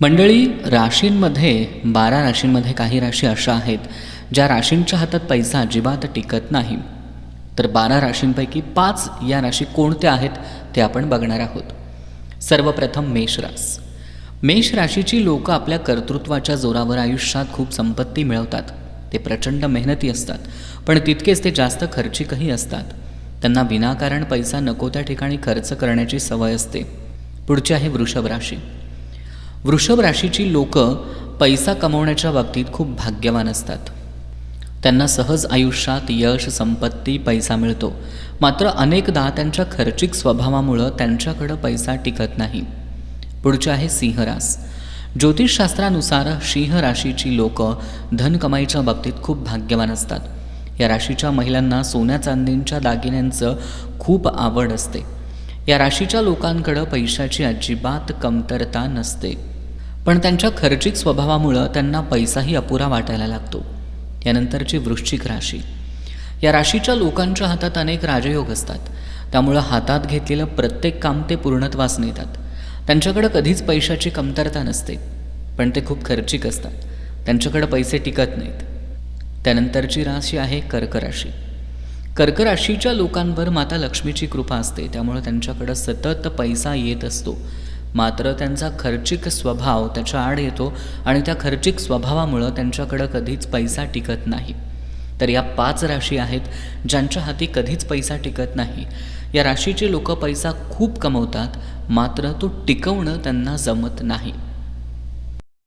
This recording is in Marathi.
मंडळी राशींमध्ये बारा राशींमध्ये काही राशी अशा आहेत ज्या राशींच्या हातात पैसा अजिबात टिकत नाही. तर बारा राशींपैकी पाच या राशी कोणत्या आहेत ते आपण बघणार आहोत. सर्वप्रथम मेषरास मेष राशीची लोकं आपल्या कर्तृत्वाच्या जोरावर आयुष्यात खूप संपत्ती मिळवतात. ते प्रचंड मेहनती असतात पण तितकेच ते जास्त खर्चिकही असतात. त्यांना विनाकारण पैसा नको त्या ठिकाणी खर्च करण्याची सवय असते. पुढची आहे वृषभ राशी. वृषभ राशीची लोक पैसा कमवण्याच्या बाबतीत खूप भाग्यवान असतात. त्यांना सहज आयुष्यात यश संपत्ती पैसा मिळतो. मात्र अनेकदा त्यांच्या खर्चिक स्वभावामुळं त्यांच्याकडं पैसा टिकत नाही. पुढचे आहे सिंहरास. ज्योतिषशास्त्रानुसार सिंह राशीची लोक धन कमाईच्या बाबतीत खूप भाग्यवान असतात. या राशीच्या महिलांना सोन्या चांदींच्या दागिन्यांचं खूप आवड असते. या राशीच्या लोकांकडं पैशाची अजिबात कमतरता नसते. पण त्यांच्या खर्चिक स्वभावामुळं त्यांना पैसाही अपुरा वाटायला लागतो. यानंतरची वृश्चिक राशी. या राशीच्या लोकांच्या हातात अनेक राजयोग असतात. त्यामुळं हातात घेतलेलं प्रत्येक काम ते पूर्णत्वास नेतात. त्यांच्याकडं कधीच पैशाची कमतरता नसते. पण ते खूप खर्चिक असतात. त्यांच्याकडं पैसे टिकत नाहीत. त्यानंतरची राशी आहे कर्क राशी. कर्कराशीच्या लोकांवर माता लक्ष्मीची कृपा असते. त्यामुळं त्यांच्याकडं सतत पैसा येत असतो. मात्र त्यांचा खर्चिक स्वभाव त्याच्या आड येतो आणि त्या खर्चिक स्वभावामुळं त्यांच्याकडं कधीच पैसा टिकत नाही. तर या पाच राशी आहेत ज्यांच्या हाती कधीच पैसा टिकत नाही. या राशीचे लोक पैसा खूप कमवतात मात्र तो टिकवणं त्यांना जमत नाही.